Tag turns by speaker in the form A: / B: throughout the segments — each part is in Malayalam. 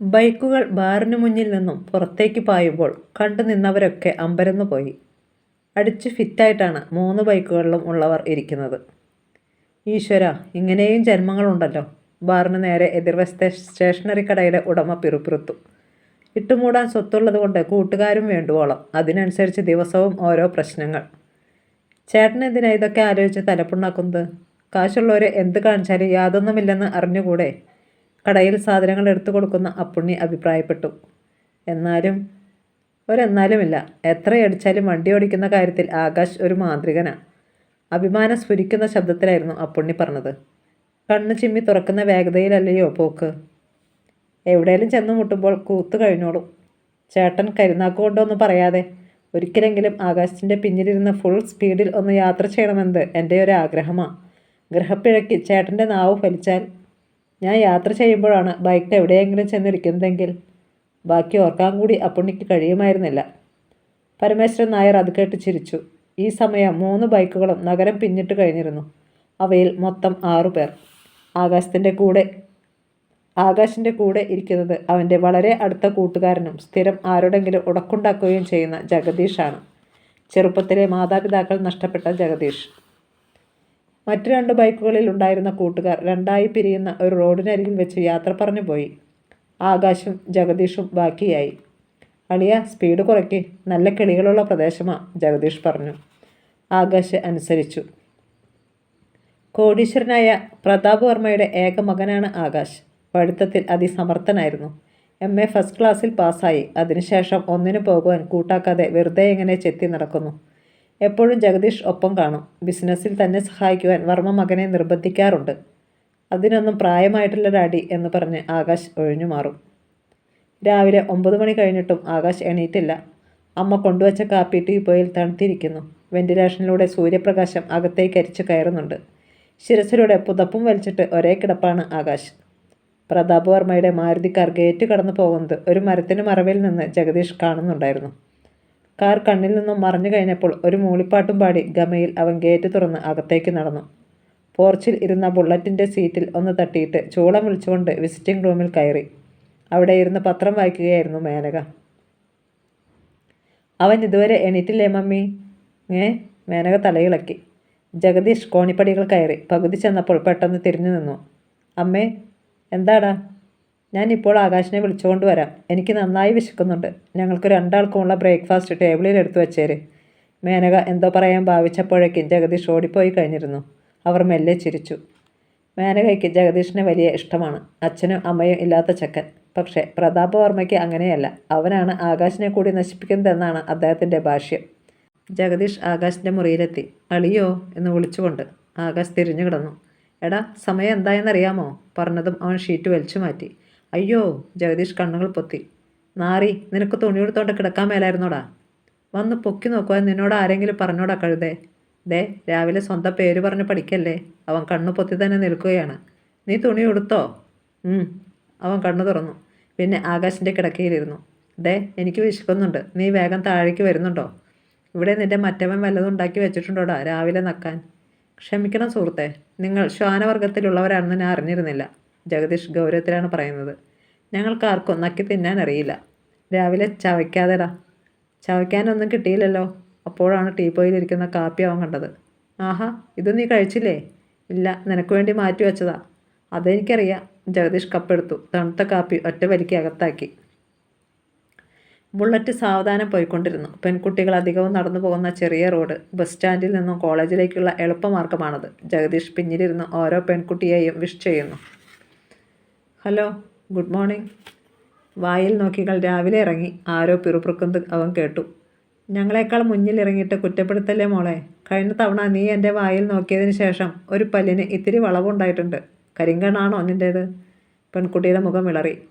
A: ബൈക്കുകൾ ബാറിനു മുന്നിൽ നിന്നും പുറത്തേക്ക് പായുമ്പോൾ കണ്ടു നിന്നവരൊക്കെ അമ്പരന്നു പോയി. അടിച്ച് ഫിറ്റായിട്ടാണ് മൂന്ന് ബൈക്കുകളിലും ഉള്ളവർ ഇരിക്കുന്നത്. ഈശ്വര ഇങ്ങനെയും ജന്മങ്ങളുണ്ടല്ലോ. ബാറിന് നേരെ എതിർവശത്തെ സ്റ്റേഷനറി കടയുടെ ഉടമ പിറുപിറുത്തു. ഇട്ടുമൂടാൻ സ്വത്തുള്ളത് കൊണ്ട് കൂട്ടുകാരും വേണ്ടുവോളം. അതിനനുസരിച്ച് ദിവസവും ഓരോ പ്രശ്നങ്ങൾ. ചേട്ടൻ എന്തിനാ ഇതൊക്കെ ആലോചിച്ച് തലപ്പുണ്ടാക്കുന്നത് കാശുള്ളവരെ എന്ത് കാണിച്ചാലും യാതൊന്നുമില്ലെന്ന് അറിഞ്ഞുകൂടെ? കടയിൽ സാധനങ്ങൾ എടുത്തു കൊടുക്കുന്ന അപ്പുണ്ണി അഭിപ്രായപ്പെട്ടു. എന്നാലും ഒരെന്നാലുമില്ല. എത്ര അടിച്ചാലും വണ്ടി ഓടിക്കുന്ന കാര്യത്തിൽ ആകാശ് ഒരു മാന്ത്രികനാണ് അഭിമാനം സ്ഫുരിക്കുന്ന ശബ്ദത്തിലായിരുന്നു അപ്പുണ്ണി പറഞ്ഞത്. കണ്ണ് ചിമ്മി തുറക്കുന്ന വേഗതയിലല്ലയോ പോക്ക്? എവിടെയെങ്കിലും ചെന്ന് മുട്ടുമ്പോൾ കൂത്ത് കഴിഞ്ഞോളും. ചേട്ടൻ കരുനാക്ക് കൊണ്ടൊന്നും പറയാതെ ഒരിക്കലെങ്കിലും ആകാശത്തിന്റെ പിന്നിലിരുന്ന് ഫുൾ സ്പീഡിൽ ഒന്ന് യാത്ര ചെയ്യണമെന്ന് എന്റെ ഒരു ആഗ്രഹമാണ് ഗ്രഹപ്പിഴയ്ക്ക് ചേട്ടന്റെ നാവ് ഫലിച്ചാൽ ഞാൻ യാത്ര ചെയ്യുമ്പോഴാണ് ബൈക്കിൽ എവിടെയെങ്കിലും ചെന്നിരിക്കുന്നതെങ്കിൽ. ബാക്കി ഓർക്കാൻ കൂടി അപ്പുണ്ണിക്ക് കഴിയുമായിരുന്നില്ല. പരമേശ്വരൻ നായർ അത് കേട്ട് ചിരിച്ചു. ഈ സമയം മൂന്ന് ബൈക്കുകളും നഗരം പിന്നിട്ട് കഴിഞ്ഞിരുന്നു. അവയിൽ മൊത്തം ആറു പേർ. ആകാശത്തിന്റെ കൂടെ ആകാശിന്റെ കൂടെ ഇരിക്കുന്നത് അവന്റെ വളരെ അടുത്ത കൂട്ടുകാരനും സ്ഥിരം ആരോടെങ്കിലും ഉടക്കുണ്ടാക്കുകയും ചെയ്യുന്ന ജഗദീഷാണ്. ചെറുപ്പത്തിലെ മാതാപിതാക്കൾ നഷ്ടപ്പെട്ട ജഗദീഷ്. മറ്റു രണ്ട് ബൈക്കുകളിൽ ഉണ്ടായിരുന്ന കൂട്ടുകാർ രണ്ടായി പിരിയുന്ന ഒരു റോഡിനരികിൽ വെച്ച് യാത്ര പറഞ്ഞു പോയി. ആകാശും ജഗദീഷും ബാക്കിയായി. അളിയ സ്പീഡ് കുറയ്ക്ക്. നല്ല കിളികളുള്ള പ്രദേശമാ ജഗദീഷ് പറഞ്ഞു. ആകാശ് അനുസരിച്ചു. കോടീശ്വരനായ പ്രതാപ് വർമ്മയുടെ ഏക മകനാണ് ആകാശ്. പഠിത്തത്തിൽ അതിസമർത്ഥനായിരുന്നു. എം. എ. ഫസ്റ്റ് ക്ലാസ്സിൽ പാസ്സായി. അതിനുശേഷം ഒന്നിനു പോകുവാൻ കൂട്ടാക്കാതെ വെറുതെ എങ്ങനെ ചെത്തി നടക്കുന്നു? എപ്പോഴും ജഗദീഷ് ഒപ്പം കാണും. ബിസിനസ്സിൽ തന്നെ സഹായിക്കുവാൻ വർമ്മ മകനെ നിർബന്ധിക്കാറുണ്ട്. അതിനൊന്നും പ്രായമായിട്ടുള്ള ഡാഡി എന്ന് പറഞ്ഞ് ആകാശ് ഒഴിഞ്ഞു മാറും. രാവിലെ ഒമ്പത് മണി കഴിഞ്ഞിട്ടും ആകാശ് എണീറ്റില്ല. അമ്മ കൊണ്ടുവച്ച കാപ്പി ടീപ്പോയിൽ തണുത്തിരിക്കുന്നു. വെന്റിലേഷനിലൂടെ സൂര്യപ്രകാശം അകത്തേക്ക് അരിച്ചു കയറുന്നുണ്ട്. ശിരസിലൂടെ പുതപ്പും വലിച്ചിട്ട് ഒരേ കിടപ്പാണ് ആകാശ്. പ്രതാപ് വർമ്മയുടെ മാരുതി കാർ ഗേറ്റ് കടന്നു പോകുന്നത് ഒരു മരത്തിന് മറവിൽ നിന്ന് ജഗദീഷ് കാണുന്നുണ്ടായിരുന്നു. കാർ കണ്ണിൽ നിന്നും മറഞ്ഞു കഴിഞ്ഞപ്പോൾ ഒരു മൂളിപ്പാട്ടും പാടി ഗമയിൽ അവൻ ഗേറ്റ് തുറന്ന് അകത്തേക്ക് നടന്നു. പോർച്ചിൽ ഇരുന്ന ബുള്ളറ്റിന്റെ സീറ്റിൽ ഒന്ന് തട്ടിയിട്ട് ചൂളം വിളിച്ചുകൊണ്ട് വിസിറ്റിംഗ് റൂമിൽ കയറി. അവിടെ ഇരുന്ന് പത്രം വായിക്കുകയായിരുന്നു മേനക. അവൻ ഇതുവരെ എണീറ്റില്ലേ മമ്മി? ഏ? മേനക തലയിളക്കി. ജഗദീഷ് കോണിപ്പടികൾ കയറി പകുതി ചെന്നപ്പോൾ പെട്ടെന്ന് തിരിഞ്ഞു നിന്നു. അമ്മേ എന്താടാ? ഞാൻ ഇപ്പോൾ ആകാശിനെ വിളിച്ചുകൊണ്ട് വരാം. എനിക്ക് നന്നായി വിശക്കുന്നുണ്ട്. ഞങ്ങൾക്ക് രണ്ടാൾക്കുമുള്ള ബ്രേക്ക്ഫാസ്റ്റ് ടേബിളിൽ എടുത്തു വച്ചേര്. മേനക എന്തോ പറയാൻ ഭാവിച്ചപ്പോഴേക്കും ജഗദീഷ് ഓടിപ്പോയി കഴിഞ്ഞിരുന്നു. അവർ മെല്ലെ ചിരിച്ചു. മേനകയ്ക്ക് ജഗദീഷിനെ വലിയ ഇഷ്ടമാണ്. അച്ഛനും അമ്മയും ഇല്ലാത്ത ചക്കൻ. പക്ഷേ പ്രതാപവർമ്മയ്ക്ക് അങ്ങനെയല്ല. അവനാണ് ആകാശിനെ കൂടി നശിപ്പിക്കുന്നതെന്നാണ് അദ്ദേഹത്തിന്റെ ഭാഷ്യം. ജഗദീഷ് ആകാശിന്റെ മുറിയിലെത്തി. അളിയോ എന്ന് വിളിച്ചുകൊണ്ട് ആകാശ് തിരിഞ്ഞു കിടന്നു എടാ സമയം എന്തായെന്നറിയാമോ? പറഞ്ഞതും അവൻ ഷീറ്റ് വലിച്ചു മാറ്റി. അയ്യോ ജഗദീഷ് കണ്ണുകൾ പൊത്തി. നാറി നിനക്ക് തുണിയെടുത്തോണ്ട് കിടക്കാൻ മേലായിരുന്നോടാ? വന്ന് പൊക്കി നോക്കുവാൻ നിന്നോട് ആരെങ്കിലും പറഞ്ഞോടാ കഴുതേ? ദേ രാവിലെ സ്വന്തം പേര് പറഞ്ഞ് പഠിക്കല്ലേ? അവൻ കണ്ണു പൊത്തി തന്നെ നിൽക്കുകയാണ്. നീ തുണി ഉടുത്തോ? അവൻ കണ്ണു തുറന്നു. പിന്നെ ആകാശിന്റെ കിടക്കയിലിരുന്നു. ദേ എനിക്ക് വിശക്കുന്നുണ്ട്. നീ വേഗം താഴേക്ക് വരുന്നുണ്ടോ? ഇവിടെ നിന്റെ മറ്റവൻ വല്ലതും ഉണ്ടാക്കി വെച്ചിട്ടുണ്ടോടാ രാവിലെ നക്കാൻ? ക്ഷമിക്കണം സുഹൃത്തെ. നിങ്ങൾ ശ്വാനവർഗത്തിലുള്ളവരാണെന്ന് ഞാൻ അറിഞ്ഞിരുന്നില്ല. ജഗദീഷ് ഗൗരവത്തിലാണ് പറയുന്നത്. ഞങ്ങൾക്ക് ആർക്കും നക്കി തിന്നാൻ അറിയില്ല രാവിലെ ചവയ്ക്കാതെടാ. ചവയ്ക്കാനൊന്നും കിട്ടിയില്ലല്ലോ. അപ്പോഴാണ് ടീപ്പോയിലിരിക്കുന്ന കാപ്പി അവൻ കണ്ടത്. ആഹാ ഇത് നീ കഴിച്ചില്ലേ? ഇല്ല നിനക്ക് വേണ്ടി മാറ്റി വെച്ചതാ. അതെനിക്കറിയാം. ജഗദീഷ് കപ്പെടുത്തു. തണുത്ത കാപ്പി ഒറ്റ വലിക്ക് അകത്താക്കി. ബുള്ളറ്റ് സാവധാനം പോയിക്കൊണ്ടിരുന്നു. പെൺകുട്ടികൾ അധികവും നടന്നു പോകുന്ന ചെറിയ റോഡ് ബസ് സ്റ്റാൻഡിൽ നിന്നും കോളേജിലേക്കുള്ള എളുപ്പമാർഗമാണത്. ജഗദീഷ് പിന്നിലിരുന്ന് ഓരോ പെൺകുട്ടിയെയും വിഷ് ചെയ്യുന്നു. Hello good morning. വായിൽ നോക്കികൾ രാവിലെ ഇറങ്ങി. ആരോ പിറുപിറുക്കുന്നത് അവൻ കേട്ടു. ഞങ്ങളെക്കാൾ മുന്നിൽ ഇറങ്ങിയിട്ട് കുറ്റപ്പെടുത്തല്ലേ മോളെ? കഴിഞ്ഞ തവണ നീ എന്റെ വായിൽ നോക്കിയതിന് ശേഷം ഒരു പല്ലിന് ഇത്തിരി വളവുണ്ടായിട്ടുണ്ട്. കരിങ്കണ്ണാണോ നിന്റേത് പെൺകുട്ടിയുടെ മുഖം വിളറി.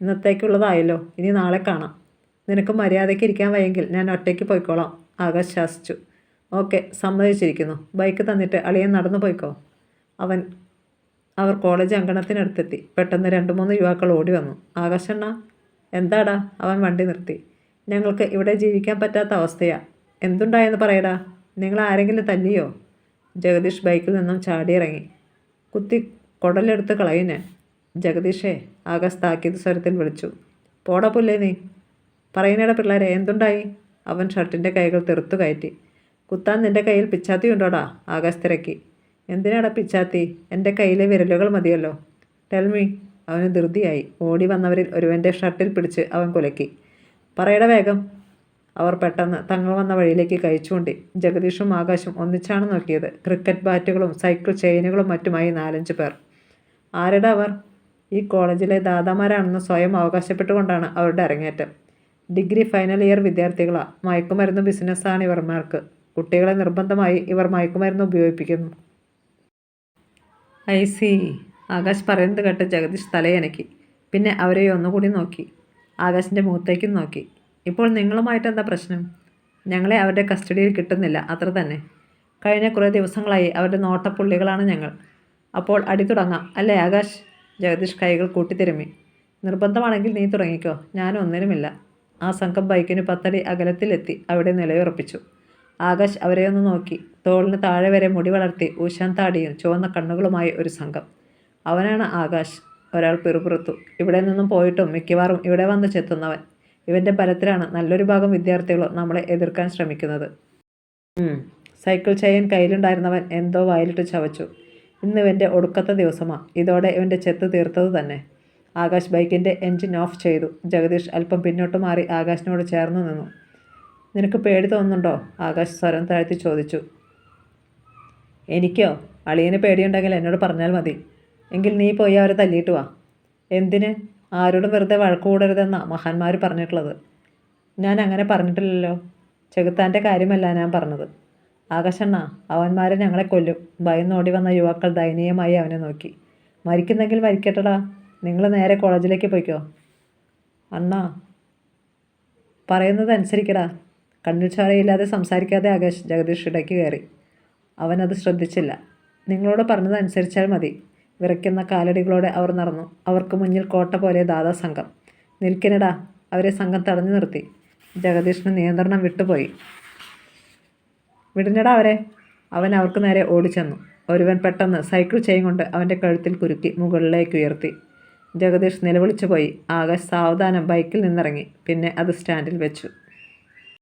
A: ഇന്നത്തേക്കുള്ളതായല്ലോ ഇനി നാളെ കാണാം. നിനക്ക് മര്യാദയ്ക്ക് ഇരിക്കാൻ വയ്യെങ്കിൽ ഞാൻ ഒറ്റയ്ക്ക് പോയിക്കോളാം. ആകാശ് ശാസിച്ചു. ഓക്കെ സമ്മതിച്ചിരിക്കുന്നു. ബൈക്ക് തന്നിട്ട് അളിയൻ നടന്നു പോയിക്കോ? അവൻ അവർ കോളേജ് അങ്കണത്തിനടുത്തെത്തി. പെട്ടെന്ന് രണ്ട് മൂന്ന് യുവാക്കൾ ഓടി വന്നു. ആകാശണ്ണ എന്താടാ? അവൻ വണ്ടി നിർത്തി. ഞങ്ങൾക്ക് ഇവിടെ ജീവിക്കാൻ പറ്റാത്ത അവസ്ഥയാ. എന്തുണ്ടായെന്ന് പറയടാ? നിങ്ങൾ ആരെങ്കിലും തല്ലിയോ? ജഗദീഷ് ബൈക്കിൽ നിന്നും ചാടിയിറങ്ങി. കുത്തി കുടലെടുത്ത് കളയും ഞാൻ. ജഗദീഷേ ആകാശ് താക്കീത് സ്വരത്തിൽ വിളിച്ചു. പോടാ പുല്ലേ നീ. പറയുന്നേടാ പിള്ളേരെ എന്തുണ്ടായി? അവൻ ഷർട്ടിന്റെ കൈകൾ തെറുത്തു കയറ്റി. കുത്താൻ നിന്റെ കയ്യിൽ പിച്ചാത്തി ഉണ്ടോടാ? ആകാശ് തിരക്കി. എന്തിനാടാ പിച്ചാത്തി? എന്റെ കയ്യിലെ വിരലുകൾ മതിയല്ലോ. ടെൽമി അവന് ധൃതിയായി. ഓടി വന്നവരിൽ ഒരുവന്റെ ഷർട്ടിൽ പിടിച്ച് അവൻ കുലക്കി പറയട വേഗം. അവർ പെട്ടെന്ന് തങ്ങൾ വന്ന വഴിയിലേക്ക് കഴിച്ചുകൊണ്ടി ജഗദീഷും ആകാശും ഒന്നിച്ചാണ് നോക്കിയത്. ക്രിക്കറ്റ് ബാറ്റുകളും സൈക്കിൾ ചെയിനുകളും മറ്റുമായി നാലഞ്ച് പേർ. ആരുടെ അവർ? ഈ കോളേജിലെ ദാതാമാരാണെന്ന് സ്വയം അവകാശപ്പെട്ടുകൊണ്ടാണ് അവരുടെ അരങ്ങേറ്റം. ഡിഗ്രി ഫൈനൽ ഇയർ വിദ്യാർത്ഥികളാണ് മയക്കുമരുന്ന് ബിസിനസ്സാണ് ഇവർമാർക്ക്. കുട്ടികളെ നിർബന്ധമായി ഇവർ മയക്കുമരുന്ന് ഉപയോഗിപ്പിക്കുന്നു. I C. ആകാശ് പറയുന്നത് കേട്ട് ജഗദീഷ് തലയനക്കി. പിന്നെ അവരെ ഒന്നുകൂടി നോക്കി. ആകാശിന്റെ മുഖത്തേക്കും നോക്കി. ഇപ്പോൾ നിങ്ങളുമായിട്ട് എന്താ പ്രശ്നം? ഞങ്ങളെ അവരുടെ കസ്റ്റഡിയിൽ കിട്ടുന്നില്ല അത്ര തന്നെ. കഴിഞ്ഞ കുറേ ദിവസങ്ങളായി അവരുടെ നോട്ടപ്പുള്ളികളാണ് ഞങ്ങൾ. അപ്പോൾ അടി തുടങ്ങാം അല്ലേ ആകാശ്? ജഗദീഷ് കൈകൾ കൂട്ടിത്തിരുമ്മി നിർബന്ധമാണെങ്കിൽ നീ തുടങ്ങിക്കോ ഞാൻ ഒന്നിനുമില്ല. ആ സംഘം ബൈക്കിന് പത്തടി അകലത്തിലെത്തി അവിടെ നിലയുറപ്പിച്ചു. ആകാശ് അവരെ ഒന്ന് നോക്കി. തോളിന് താഴെ വരെ മുടി വളർത്തി ഊശാൻ താടിയും ചുവന്ന കണ്ണുകളുമായി ഒരു സംഘം. അവനാണ് ആകാശ്. ഒരാൾ പിറുപിറുത്തു. ഇവിടെ നിന്നും പോയിട്ടും മിക്കവാറും ഇവിടെ വന്ന് ചെത്തുന്നവൻ. ഇവന്റെ ബലത്തിലാണ് നല്ലൊരു ഭാഗം വിദ്യാർത്ഥികളോ നമ്മളെ എതിർക്കാൻ ശ്രമിക്കുന്നത്. സൈക്കിൾ ചെയിൻ കയ്യിലുണ്ടായിരുന്നവൻ എന്തോ വായിലിട്ട് ചവച്ചു. ഇന്ന് ഇവന്റെ ഒടുക്കത്തെ ദിവസമാണ് ഇതോടെ ഇവന്റെ ചെത്ത് തീർത്തത് തന്നെ. ആകാശ് ബൈക്കിന്റെ എൻജിൻ ഓഫ് ചെയ്തു. ജഗദീഷ് അല്പം പിന്നോട്ട് മാറി ആകാശിനോട് ചേർന്ന് നിന്നു. നിനക്ക് പേടി തോന്നുന്നുണ്ടോ? ആകാശ് സ്വരം താഴ്ത്തി ചോദിച്ചു. എനിക്കോ? അളിയന് പേടിയുണ്ടെങ്കിൽ എന്നോട് പറഞ്ഞാൽ മതി. എങ്കിൽ നീ പോയി അവരെ തല്ലിയിട്ട് വാ. എന്തിന്? ആരോടും വെറുതെ വഴക്ക് കൂടരുതെന്നാണ് മഹാന്മാർ പറഞ്ഞിട്ടുള്ളത്. ഞാൻ അങ്ങനെ പറഞ്ഞിട്ടില്ലല്ലോ. ചെകുത്താന്റെ കാര്യമല്ല ഞാൻ പറഞ്ഞത്. ആകാശണ്ണ അവന്മാരെ ഞങ്ങളെ കൊല്ലും. ഭയന്നോടി വന്ന യുവാക്കൾ ദയനീയമായി അവനെ നോക്കി. മരിക്കുന്നെങ്കിൽ മരിക്കട്ടടാ. നിങ്ങൾ നേരെ കോളേജിലേക്ക് പോയിക്കോ. അണ്ണാ പറയുന്നത് അനുസരിക്കടാ. കണ്ണിൽ ചോരയില്ലാതെ സംസാരിക്കാതെ ആകാശ് ജഗദീഷ് ഇടയ്ക്ക് കയറി. അവനത് ശ്രദ്ധിച്ചില്ല. നിങ്ങളോട് പറഞ്ഞതനുസരിച്ചാൽ മതി. വിറയ്ക്കുന്ന കാലടികളോടെ അവർ നടന്നു. അവർക്ക് മുന്നിൽ കോട്ട പോലെ ദാദാ സംഘം. നിൽക്കിനടാ അവരെ സംഘം തടഞ്ഞു നിർത്തി. ജഗദീഷിന് നിയന്ത്രണം വിട്ടുപോയി. വിടുന്നടാ അവരെ. അവൻ അവർക്ക് നേരെ ഓടിച്ചെന്നു. ഒരുവൻ പെട്ടെന്ന് സൈക്കിൾ ചെയിൻ കൊണ്ട് അവന്റെ കഴുത്തിൽ കുരുക്കി മുകളിലേക്ക് ഉയർത്തി. ജഗദീഷ് നിലവിളിച്ചു പോയി ആകാശ് സാവധാനം ബൈക്കിൽ നിന്നിറങ്ങി. പിന്നെ അത് സ്റ്റാൻഡിൽ വെച്ചു.